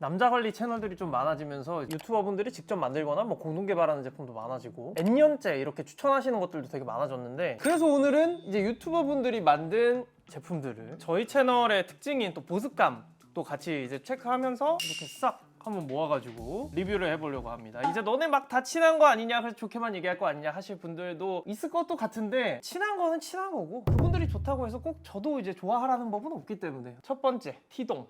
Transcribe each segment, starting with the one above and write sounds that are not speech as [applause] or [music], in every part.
남자 관리 채널들이 좀 많아지면서 유튜버분들이 직접 만들거나 뭐 공동 개발하는 제품도 많아지고 N년째 이렇게 추천하시는 것들도 되게 많아졌는데 그래서 오늘은 이제 유튜버분들이 만든 제품들을 저희 채널의 특징인 또 보습감 또 같이 이제 체크하면서 이렇게 싹 한번 모아가지고 리뷰를 해보려고 합니다. 이제 너네 막 다 친한 거 아니냐, 그래서 좋게만 얘기할 거 아니냐 하실 분들도 있을 것도 같은데 친한 거는 친한 거고 그분들이 좋다고 해서 꼭 저도 이제 좋아하라는 법은 없기 때문에 첫 번째 티동.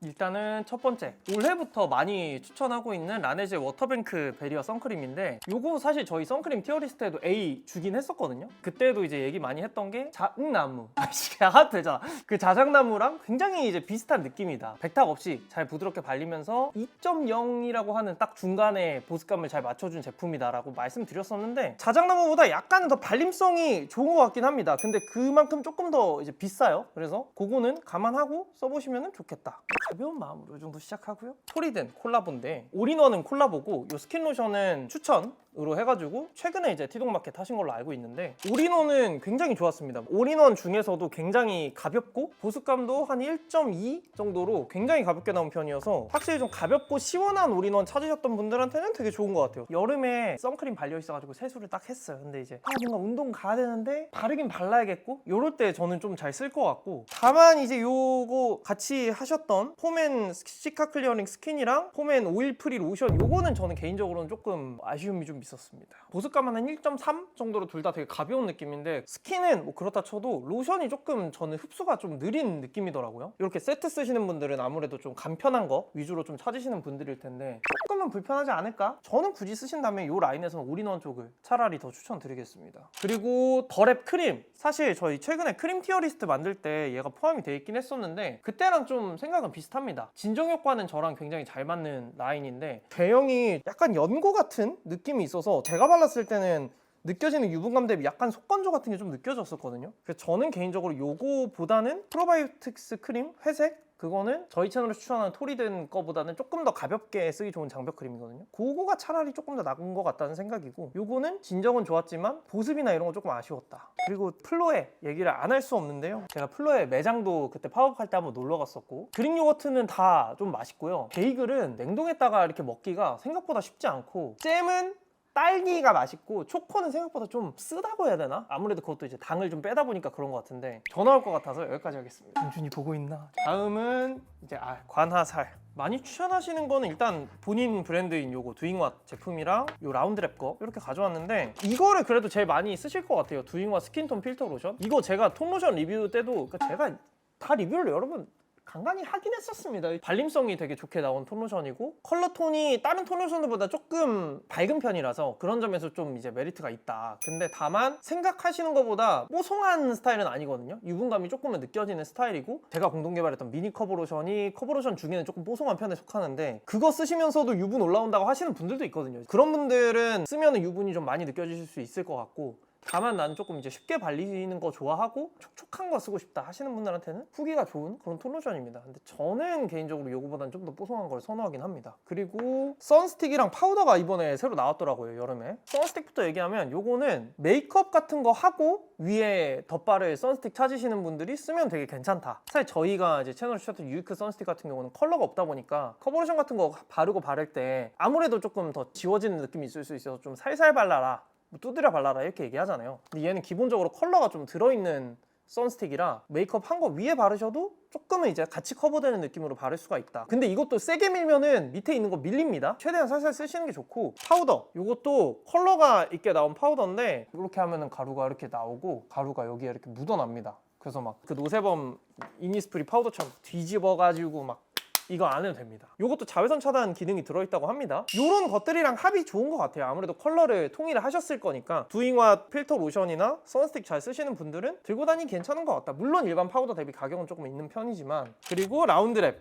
일단은 첫 번째 올해부터 많이 추천하고 있는 라네즈 워터뱅크 베리어 선크림인데 요거 사실 저희 선크림 티어리스트에도 A 주긴 했었거든요. 그때도 이제 얘기 많이 했던 게 자응나무. 아이씨 하도 되잖아 그 자작나무랑 굉장히 이제 비슷한 느낌이다. 백탁 없이 잘 부드럽게 발리면서 2.0이라고 하는 딱 중간에 보습감을 잘 맞춰준 제품이다라고 말씀드렸었는데 자작나무보다 약간은 더 발림성이 좋은 것 같긴 합니다. 근데 그만큼 조금 더 이제 비싸요. 그래서 그거는 감안하고 써보시면 좋겠다 가벼운 마음으로 이 정도 시작하고요. 토리든 콜라보인데 올인원은 콜라보고 이 스킨 로션은 추천 으로 해가지고 최근에 이제 티동마켓 하신 걸로 알고 있는데 올인원은 굉장히 좋았습니다. 올인원 중에서도 굉장히 가볍고 보습감도 한 1.2 정도로 굉장히 가볍게 나온 편이어서 확실히 좀 가볍고 시원한 올인원 찾으셨던 분들한테는 되게 좋은 것 같아요. 여름에 선크림 발려 있어가지고 세수를 딱 했어요. 근데 이제 아 뭔가 운동 가야 되는데 바르긴 발라야겠고 요럴 때 저는 좀 잘 쓸 것 같고 다만 이제 요거 같이 하셨던 폼앤 시카 클리어링 스킨이랑 폼앤 오일 프리 로션 요거는 저는 개인적으로는 조금 아쉬움이 좀 있었습니다. 보습감은 한 1.3 정도로 둘 다 되게 가벼운 느낌인데 스킨은 뭐 그렇다 쳐도 로션이 조금 저는 흡수가 좀 느린 느낌이더라고요. 이렇게 세트 쓰시는 분들은 아무래도 좀 간편한 거 위주로 좀 찾으시는 분들일 텐데 조금은 불편하지 않을까? 저는 굳이 쓰신다면 이 라인에서는 올인원 쪽을 차라리 더 추천드리겠습니다. 그리고 더랩 크림 사실 저희 최근에 크림 티어 리스트 만들 때 얘가 포함이 돼 있긴 했었는데 그때랑 좀 생각은 비슷합니다. 진정 효과는 저랑 굉장히 잘 맞는 라인인데 제형이 약간 연고 같은 느낌이 있어서 제가 발랐을 때는 느껴지는 유분감 대비 약간 속건조 같은 게 좀 느껴졌었거든요. 그래서 저는 개인적으로 요거보다는 프로바이오틱스 크림 회색 그거는 저희 채널에서 추천하는 토리든 거보다는 조금 더 가볍게 쓰기 좋은 장벽 크림이거든요. 그거가 차라리 조금 더 나은 것 같다는 생각이고 요거는 진정은 좋았지만 보습이나 이런 거 조금 아쉬웠다. 그리고 플로에 얘기를 안 할 수 없는데요. 제가 플로에 매장도 그때 팝업할 때 한번 놀러 갔었고 그릭 요거트는 다 좀 맛있고요. 베이글은 냉동했다가 이렇게 먹기가 생각보다 쉽지 않고 잼은 딸기가 맛있고 초코는 생각보다 좀 쓰다고 해야 되나? 아무래도 그것도 이제 당을 좀 빼다 보니까 그런 것 같은데 전화 올것 같아서 여기까지 하겠습니다. 윤준이 보고 있나? 다음은 이제 아, 관하살. 많이 추천하시는 거는 일단 본인 브랜드인 요거 두잉왓 제품이랑 요 라운드랩 거 이렇게 가져왔는데 이거를 그래도 제일 많이 쓰실 것 같아요. 두잉왓 스킨톤 필터 로션. 이거 제가 톤 로션 리뷰 때도 그러니까 제가 다 리뷰를 여러 번 간간히 하긴 했었습니다. 발림성이 되게 좋게 나온 톤 로션이고 컬러 톤이 다른 톤 로션들보다 조금 밝은 편이라서 그런 점에서 좀 이제 메리트가 있다. 근데 다만 생각하시는 것보다 뽀송한 스타일은 아니거든요. 유분감이 조금은 느껴지는 스타일이고 제가 공동 개발했던 미니 커버 로션이 커버 로션 중에는 조금 뽀송한 편에 속하는데 그거 쓰시면서도 유분 올라온다고 하시는 분들도 있거든요. 그런 분들은 쓰면 유분이 좀 많이 느껴지실 수 있을 것 같고 다만 나는 조금 이제 쉽게 발리는 거 좋아하고 촉촉한 거 쓰고 싶다 하시는 분들한테는 후기가 좋은 그런 톤로션입니다. 근데 저는 개인적으로 이거보다는 좀 더 뽀송한 걸 선호하긴 합니다. 그리고 선스틱이랑 파우더가 이번에 새로 나왔더라고요 여름에. 선스틱부터 얘기하면 요거는 메이크업 같은 거 하고 위에 덧바를 선스틱 찾으시는 분들이 쓰면 되게 괜찮다. 사실 저희가 이제 채널 추천했던 유이크 선스틱 같은 경우는 컬러가 없다 보니까 커버레이션 같은 거 바르고 바를 때 아무래도 조금 더 지워지는 느낌이 있을 수 있어서 좀 살살 발라라 뭐 두드려 발라라 이렇게 얘기하잖아요. 근데 얘는 기본적으로 컬러가 좀 들어있는 선스틱이라 메이크업 한 거 위에 바르셔도 조금은 이제 같이 커버되는 느낌으로 바를 수가 있다. 근데 이것도 세게 밀면은 밑에 있는 거 밀립니다. 최대한 살살 쓰시는 게 좋고 파우더 이것도 컬러가 있게 나온 파우더인데 이렇게 하면은 가루가 이렇게 나오고 가루가 여기에 이렇게 묻어납니다. 그래서 막 그 노세범 이니스프리 파우더처럼 뒤집어가지고 막 이거 안 해도 됩니다. 이것도 자외선 차단 기능이 들어있다고 합니다. 이런 것들이랑 합이 좋은 것 같아요. 아무래도 컬러를 통일을 하셨을 거니까 두잉와 필터 로션이나 선스틱 잘 쓰시는 분들은 들고 다니기 괜찮은 것 같다. 물론 일반 파우더 대비 가격은 조금 있는 편이지만 그리고 라운드랩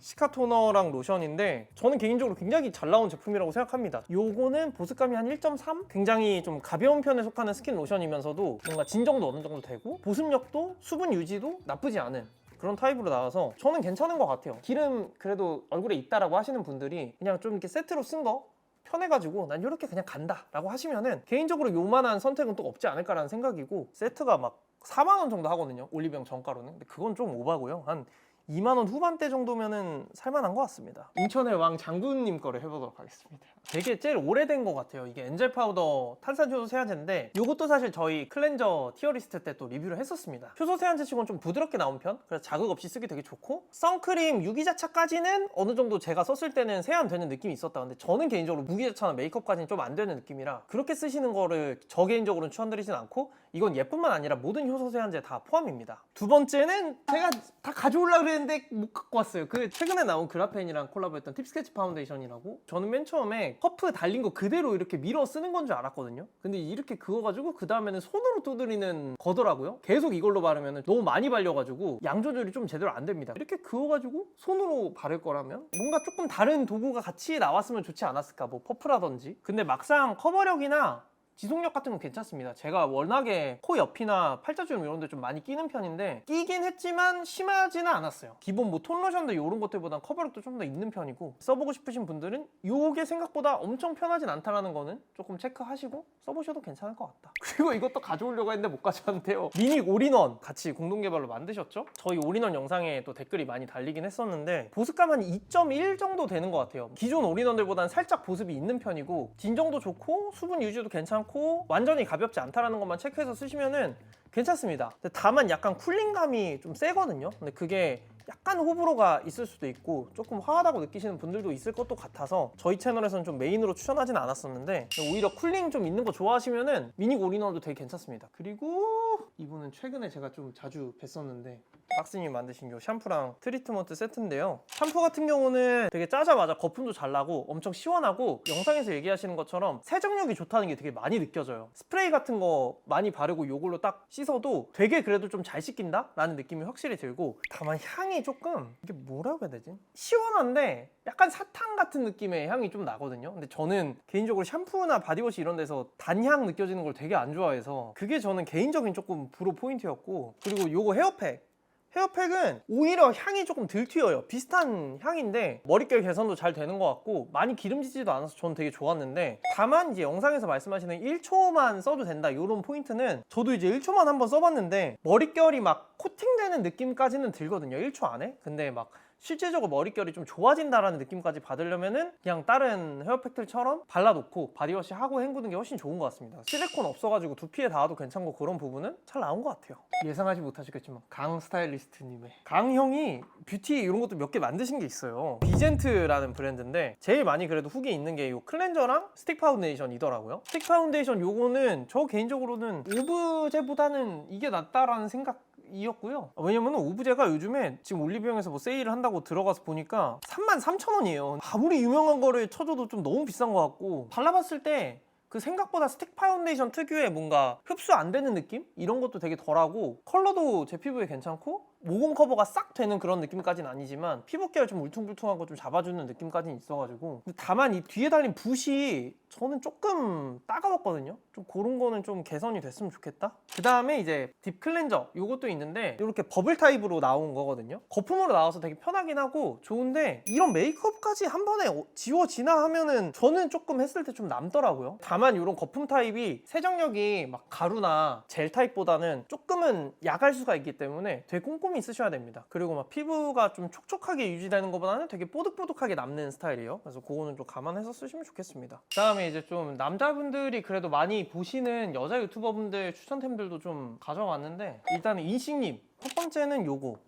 시카 토너랑 로션인데 저는 개인적으로 굉장히 잘 나온 제품이라고 생각합니다. 요거는 보습감이 한 1.3? 굉장히 좀 가벼운 편에 속하는 스킨 로션이면서도 뭔가 진정도 어느 정도 되고 보습력도 수분 유지도 나쁘지 않은 그런 타입으로 나와서 저는 괜찮은 것 같아요. 기름 그래도 얼굴에 있다라고 하시는 분들이 그냥 좀 이렇게 세트로 쓴 거 편해가지고 난 이렇게 그냥 간다 라고 하시면은 개인적으로 요만한 선택은 또 없지 않을까라는 생각이고 세트가 막 4만 원 정도 하거든요. 올리브영 정가로는. 근데 그건 좀 오바고요. 한 2만 원 후반대 정도면은 살만한 것 같습니다. 인천의 왕 장군님 거를 해보도록 하겠습니다. 되게 제일 오래된 것 같아요. 이게 엔젤 파우더 탄산 효소 세안제인데 이것도 사실 저희 클렌저 티어리스트 때 또 리뷰를 했었습니다. 효소 세안제 치고는 좀 부드럽게 나온 편. 그래서 자극 없이 쓰기 되게 좋고 선크림 유기자차까지는 어느 정도 제가 썼을 때는 세안되는 느낌이 있었다. 근데 저는 개인적으로 무기자차나 메이크업까지는 좀 안 되는 느낌이라 그렇게 쓰시는 거를 저 개인적으로는 추천드리진 않고 이건 얘뿐만 아니라 모든 효소 세안제 다 포함입니다. 두 번째는 제가 다 가져오려고 그랬는데 못 갖고 왔어요. 그 최근에 나온 그라펜이랑 콜라보했던 팁스케치 파운데이션이라고 저는 맨 처음에 퍼프 달린 거 그대로 이렇게 밀어 쓰는 건 줄 알았거든요. 근데 이렇게 그어가지고 그 다음에는 손으로 두드리는 거더라고요. 계속 이걸로 바르면 너무 많이 발려가지고 양 조절이 좀 제대로 안 됩니다. 이렇게 그어가지고 손으로 바를 거라면 뭔가 조금 다른 도구가 같이 나왔으면 좋지 않았을까 뭐 퍼프라든지 근데 막상 커버력이나 지속력 같은 건 괜찮습니다. 제가 워낙에 코 옆이나 팔자주름 이런 데 좀 많이 끼는 편인데 끼긴 했지만 심하지는 않았어요. 기본 뭐 톤로션도 이런 것들보단 커버력도 좀 더 있는 편이고 써보고 싶으신 분들은 요게 생각보다 엄청 편하진 않다라는 거는 조금 체크하시고 써보셔도 괜찮을 것 같다. [laughs] 그리고 이것도 가져오려고 했는데 못 가져왔는데요. 미닉 올인원 같이 공동 개발로 만드셨죠? 저희 올인원 영상에 또 댓글이 많이 달리긴 했었는데 보습감 한 2.1 정도 되는 것 같아요. 기존 올인원들보다는 살짝 보습이 있는 편이고 진정도 좋고 수분 유지도 괜찮고 완전히 가볍지 않다라는 것만 체크해서 쓰시면은 괜찮습니다. 다만 약간 쿨링감이 좀 세거든요. 근데 그게 약간 호불호가 있을 수도 있고 조금 화하다고 느끼시는 분들도 있을 것도 같아서 저희 채널에서는 좀 메인으로 추천하진 않았었는데 오히려 쿨링 좀 있는 거 좋아하시면은 미니 올인원도 되게 괜찮습니다. 그리고 이분은 최근에 제가 좀 자주 뵀었는데 박스님이 만드신 요 샴푸랑 트리트먼트 세트인데요. 샴푸 같은 경우는 되게 짜자마자 거품도 잘 나고 엄청 시원하고 영상에서 얘기하시는 것처럼 세정력이 좋다는 게 되게 많이 느껴져요. 스프레이 같은 거 많이 바르고 요걸로 딱 씻어도 되게 그래도 좀 잘 씻긴다? 라는 느낌이 확실히 들고 다만 향이 조금 이게 뭐라고 해야 되지? 시원한데 약간 사탕 같은 느낌의 향이 좀 나거든요. 근데 저는 개인적으로 샴푸나 바디워시 이런 데서 단향 느껴지는 걸 되게 안 좋아해서 그게 저는 개인적인 조금 불호 포인트였고 그리고 요거 헤어팩 헤어팩은 오히려 향이 조금 덜 튀어요. 비슷한 향인데 머릿결 개선도 잘 되는 것 같고 많이 기름지지도 않아서 저는 되게 좋았는데 다만 이제 영상에서 말씀하시는 1초만 써도 된다 이런 포인트는 저도 이제 1초만 한번 써봤는데 머릿결이 막 코팅되는 느낌까지는 들거든요. 1초 안에. 근데 막 실제적으로 머릿결이 좀 좋아진다라는 느낌까지 받으려면은 그냥 다른 헤어팩들처럼 발라놓고 바디워시 하고 헹구는 게 훨씬 좋은 것 같습니다. 실리콘 없어가지고 두피에 닿아도 괜찮고 그런 부분은 잘 나온 것 같아요. 예상하지 못하셨겠지만 강 스타일리스트님의 강 형이 뷰티 이런 것도 몇 개 만드신 게 있어요. 비젠트라는 브랜드인데 제일 많이 그래도 후기 있는 게 이 클렌저랑 스틱 파운데이션이더라고요. 스틱 파운데이션 요거는 저 개인적으로는 오브제보다는 이게 낫다라는 생각 이었고요. 왜냐면 오브제가 요즘에 지금 올리브영에서 뭐 세일을 한다고 들어가서 보니까 33,000원이에요. 아무리 유명한 거를 쳐줘도 좀 너무 비싼 것 같고 발라봤을 때 그 생각보다 스틱 파운데이션 특유의 뭔가 흡수 안 되는 느낌? 이런 것도 되게 덜하고 컬러도 제 피부에 괜찮고 모공 커버가 싹 되는 그런 느낌까지는 아니지만 피부 결 좀 울퉁불퉁한 거 좀 잡아주는 느낌까지는 있어가지고. 다만 이 뒤에 달린 붓이 저는 조금 따가웠거든요. 좀 그런 거는 좀 개선이 됐으면 좋겠다. 그 다음에 이제 딥 클렌저 이것도 있는데 이렇게 버블 타입으로 나온 거거든요. 거품으로 나와서 되게 편하긴 하고 좋은데 이런 메이크업까지 한 번에 어- 지워지나 하면은 저는 조금 했을 때 좀 남더라고요. 다만 이런 거품 타입이 세정력이 막 가루나 젤 타입보다는 조금은 약할 수가 있기 때문에 되게 꼼꼼히 쓰셔야 됩니다 그리고 막 피부가 좀 촉촉하게 유지되는 것보다는 되게 뽀득뽀득하게 남는 스타일이에요 그래서 그거는 좀 감안해서 쓰시면 좋겠습니다 그 다음에 이제 좀 남자분들이 그래도 많이 보시는 여자 유튜버분들 추천템들도 좀 가져왔는데 일단은 인식님 첫 번째는 요거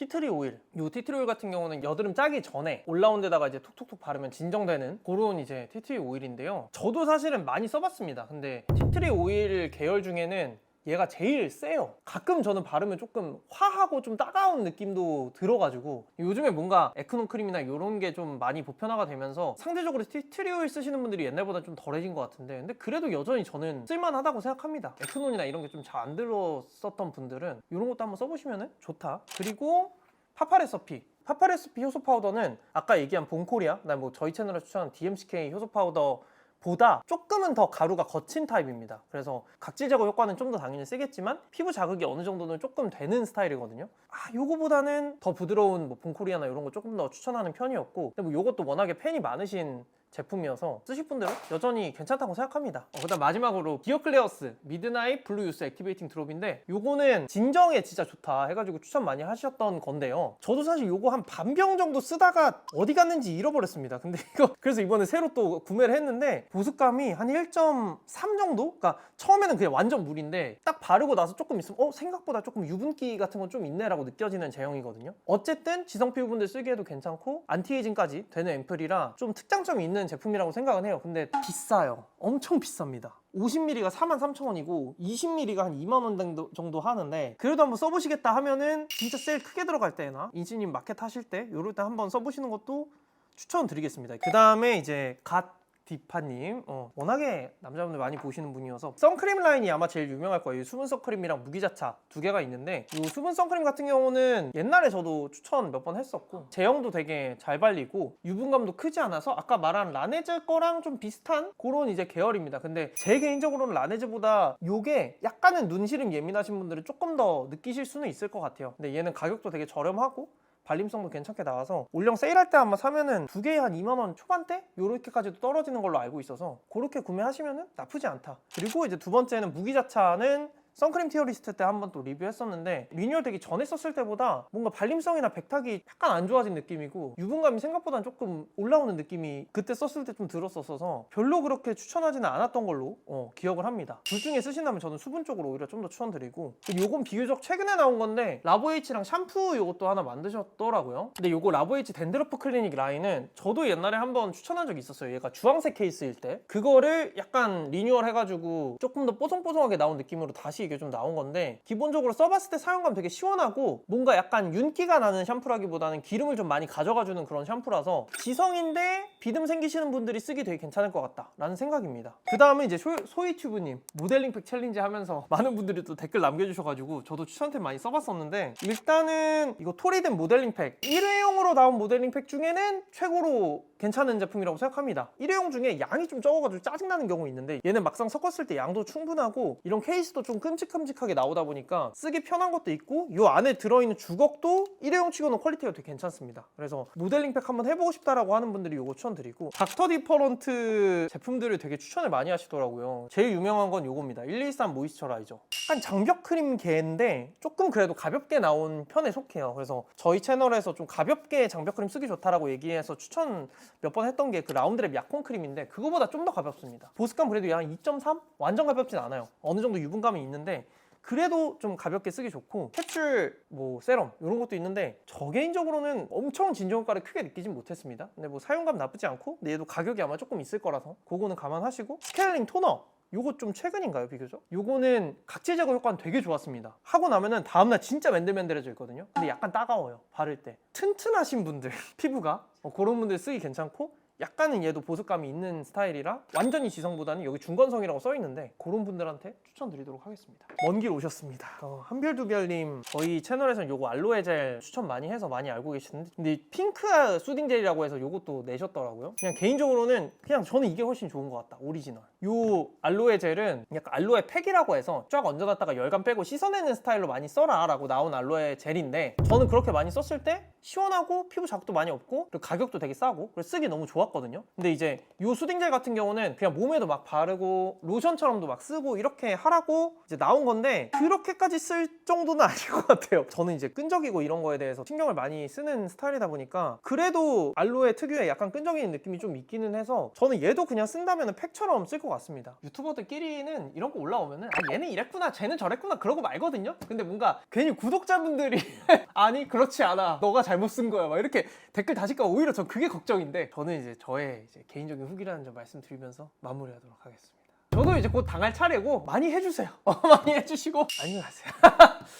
티트리 오일. 요 티트리 오일 같은 경우는 여드름 짜기 전에 올라온 데다가 이제 톡톡톡 바르면 진정되는 그런 이제 티트리 오일인데요. 저도 사실은 많이 써봤습니다. 근데 티트리 오일 계열 중에는 얘가 제일 세요. 가끔 저는 바르면 조금 화하고 좀 따가운 느낌도 들어가지고 요즘에 뭔가 에크노 크림이나 이런 게 좀 많이 보편화가 되면서 상대적으로 티트리 오일 쓰시는 분들이 옛날보다 좀 덜해진 것 같은데 근데 그래도 여전히 저는 쓸만하다고 생각합니다. 에크논이나 이런 게 좀 잘 안 들었었던 분들은 이런 것도 한번 써보시면 좋다. 그리고 파파레서피. 파파레서피 효소 파우더는 아까 얘기한 본코리아, 그다음에 뭐 저희 채널에 추천한 DMCK 효소 파우더 보다 조금은 더 가루가 거친 타입입니다. 그래서 각질 제거 효과는 좀 더 당연히 세겠지만 피부 자극이 어느 정도는 조금 되는 스타일이거든요. 아, 요거보다는 더 부드러운 뭐 본코리아나 이런 거 조금 더 추천하는 편이었고, 근데 뭐 요것도 워낙에 팬이 많으신 제품이어서 쓰실 분들은 여전히 괜찮다고 생각합니다. 어, 그다음 마지막으로 기어 클레어스 미드나잇 블루 유스 액티베이팅 드롭인데 요거는 진정에 진짜 좋다 해가지고 추천 많이 하셨던 건데요. 저도 사실 요거 한 반 병 정도 쓰다가 어디 갔는지 잃어버렸습니다. 근데 [laughs] 이거 그래서 이번에 새로 또 구매를 했는데 보습감이 한 1.3 정도? 그러니까 처음에는 그냥 완전 물인데 딱 바르고 나서 조금 있으면 어 생각보다 조금 유분기 같은 건 좀 있네 라고 느껴지는 제형이거든요. 어쨌든 지성 피부분들 쓰기에도 괜찮고 안티에이징까지 되는 앰플이라 좀 특장점이 있는 제품이라고 생각은 해요. 근데 비싸요. 엄청 비쌉니다. 50ml가 43,000원이고 20ml가 한 2만 원 정도, 하는데 그래도 한번 써보시겠다 하면은 진짜 세일 크게 들어갈 때나 인지님 마켓 하실 때 요럴 때 한번 써보시는 것도 추천드리겠습니다. 그 다음에 이제 갓 디파님. 어, 워낙에 남자분들 많이 보시는 분이어서 선크림 라인이 아마 제일 유명할 거예요. 수분 선크림이랑 무기자차 두 개가 있는데 이 수분 선크림 같은 경우는 옛날에 저도 추천 몇 번 했었고 제형도 되게 잘 발리고 유분감도 크지 않아서 아까 말한 라네즈 거랑 좀 비슷한 그런 이제 계열입니다. 근데 제 개인적으로는 라네즈보다 요게 약간은 눈시름 예민하신 분들은 조금 더 느끼실 수는 있을 것 같아요. 근데 얘는 가격도 되게 저렴하고 발림성도 괜찮게 나와서 올영 세일할 때 아마 사면은 두 개에 한 2만 원 초반대 요렇게까지도 떨어지는 걸로 알고 있어서 그렇게 구매하시면은 나쁘지 않다. 그리고 이제 두 번째는 무기자차는 선크림 티어리스트 때 한 번 또 리뷰했었는데 리뉴얼 되기 전에 썼을 때보다 뭔가 발림성이나 백탁이 약간 안 좋아진 느낌이고 유분감이 생각보다 조금 올라오는 느낌이 그때 썼을 때 좀 들었었어서 별로 그렇게 추천하지는 않았던 걸로 어, 기억을 합니다. 둘 중에 쓰신다면 저는 수분 쪽으로 오히려 좀 더 추천드리고 그리고 요건 비교적 최근에 나온 건데 라보에이치랑 샴푸 요것도 하나 만드셨더라고요. 근데 요거 라보에이치 덴드러프 클리닉 라인은 저도 옛날에 한번 추천한 적이 있었어요. 얘가 주황색 케이스일 때 그거를 약간 리뉴얼 해가지고 조금 더 뽀송뽀송하게 나온 느낌으로 다시 이게 좀 나온 건데 기본적으로 써봤을 때 사용감 되게 시원하고 뭔가 약간 윤기가 나는 샴푸라기보다는 기름을 좀 많이 가져가주는 그런 샴푸라서 지성인데 비듬 생기시는 분들이 쓰기 되게 괜찮을 것 같다라는 생각입니다. 그 다음에 이제 소, 소이튜브님 모델링팩 챌린지 하면서 [laughs] 많은 분들이 또 댓글 남겨주셔가지고 저도 추천템 많이 써봤었는데 일단은 이거 토리든 모델링팩 1회용으로 나온 모델링팩 중에는 최고로 괜찮은 제품이라고 생각합니다. 1회용 중에 양이 좀 적어가지고 짜증나는 경우 있는데 얘는 막상 섞었을 때 양도 충분하고 이런 케이스도 좀 큼직큼직하게 나오다 보니까 쓰기 편한 것도 있고 이 안에 들어있는 주걱도 1회용 치고는 퀄리티가 되게 괜찮습니다. 그래서 모델링팩 한번 해보고 싶다라고 하는 분들이 이거 추천드리고 닥터 디퍼런트 제품들을 되게 추천을 많이 하시더라고요. 제일 유명한 건 이겁니다. 113 모이스처라이저. 약간 장벽 크림 계인데 조금 그래도 가볍게 나온 편에 속해요. 그래서 저희 채널에서 좀 가볍게 장벽 크림 쓰기 좋다라고 얘기해서 추천 몇 번 했던 게 그 라운드랩 약혼 크림인데 그거보다 좀 더 가볍습니다. 보습감 그래도 한 2.3? 완전 가볍진 않아요. 어느 정도 유분감이 있는데 그래도 좀 가볍게 쓰기 좋고 캡슐 뭐 세럼 이런 것도 있는데 저 개인적으로는 엄청 진정 효과를 크게 느끼진 못했습니다. 근데 뭐 사용감 나쁘지 않고 근데 얘도 가격이 아마 조금 있을 거라서 그거는 감안하시고 스케일링 토너 요거 좀 최근인가요 비교적? 요거는 각질 제거 효과는 되게 좋았습니다. 하고 나면은 다음날 진짜 맨들맨들해져 있거든요. 근데 약간 따가워요 바를 때. 튼튼하신 분들 [laughs] 피부가. 어, 그런 분들 쓰기 괜찮고 약간은 얘도 보습감이 있는 스타일이라 완전히 지성보다는 여기 중건성이라고 써 있는데 그런 분들한테 추천드리도록 하겠습니다. 먼 길 오셨습니다. 어, 한별두별님 저희 채널에서는 요거 알로에 젤 추천 많이 해서 많이 알고 계시는데 근데 핑크 수딩 젤이라고 해서 요것도 내셨더라고요. 그냥 개인적으로는 그냥 저는 이게 훨씬 좋은 것 같다. 오리지널. 요 알로에 젤은 약간 알로에 팩이라고 해서 쫙 얹어놨다가 열감 빼고 씻어내는 스타일로 많이 써라 라고 나온 알로에 젤인데 저는 그렇게 많이 썼을 때 시원하고 피부 자극도 많이 없고 그리고 가격도 되게 싸고 그래서 쓰기 너무 좋았 거든요. 근데 이제 요 수딩젤 같은 경우는 그냥 몸에도 막 바르고 로션처럼도 막 쓰고 이렇게 하라고 이제 나온 건데 그렇게까지 쓸 정도는 [laughs] 아닐 것 같아요. 저는 이제 끈적이고 이런 거에 대해서 신경을 많이 쓰는 스타일이다 보니까 그래도 알로에 특유의 약간 끈적이는 느낌이 좀 있기는 해서 저는 얘도 그냥 쓴다면 팩처럼 쓸 것 같습니다. 유튜버들끼리는 이런 거 올라오면은 아 얘는 이랬구나 쟤는 저랬구나 그러고 말거든요. 근데 뭔가 괜히 구독자분들이 [laughs] 아니 그렇지 않아 너가 잘못 쓴 거야 막 이렇게 댓글 다실까 오히려 전 그게 걱정인데 저는 이제 저의 이제 개인적인 후기라는 점 말씀드리면서 마무리하도록 하겠습니다. 저도 이제 곧 당할 차례고 많이 해주세요. 어, [laughs] 많이 해주시고 안녕히 가세요. [laughs]